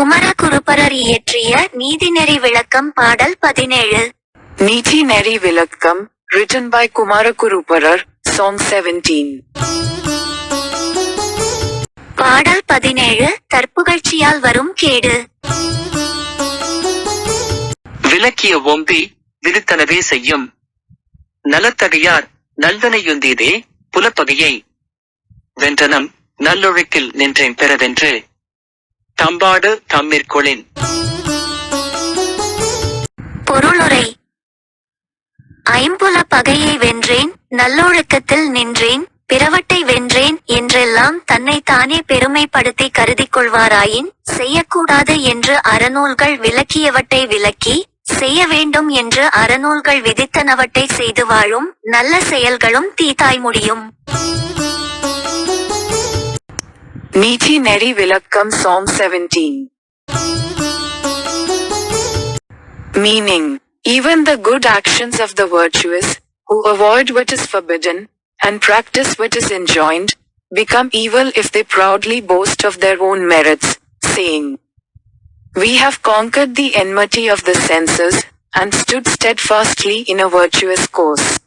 குமரகுருபரர் இயற்றிய நீதிநெறி விளக்கம் பாடல் பதினேழு. Niti Neri Vilakkam, written by Kumarakuruparar, Song 17. பாடல் பதினேழு தற்புகழ்ச்சியால் வரும் கேடு. விலக்கிய ஓம்பி விருத்தனவே செய்யும். நலத்தகையார் நல்தனையுந்தீதே புலப்பகையை. வென்றனம் நல்லொழுக்கில் நின்றேன் பெறவென்று தம்பாடு தம்மிற்கொளின். பொருளுரை. ஐம்புல பகையை வென்றேன் நல்லொழுக்கத்தில் நின்றேன் பிறவட்டை வென்றேன் என்றெல்லாம் தன்னை தானே பெருமைப்படுத்தி கருதி கொள்வாராயின் செய்யக்கூடாது என்று அறநூல்கள் விளக்கியவற்றை விளக்கி செய்ய வேண்டும் என்று அறநூல்கள் விதித்தனவற்றை செய்து வாழும் நல்ல செயல்களும் தீதாய் முடியும். Niti Neri Vilakkam Song 17. Meaning, even the good actions of the virtuous, who avoid what is forbidden, and practice what is enjoined, become evil if they proudly boast of their own merits, saying, We have conquered the enmity of the senses, and stood steadfastly in a virtuous course.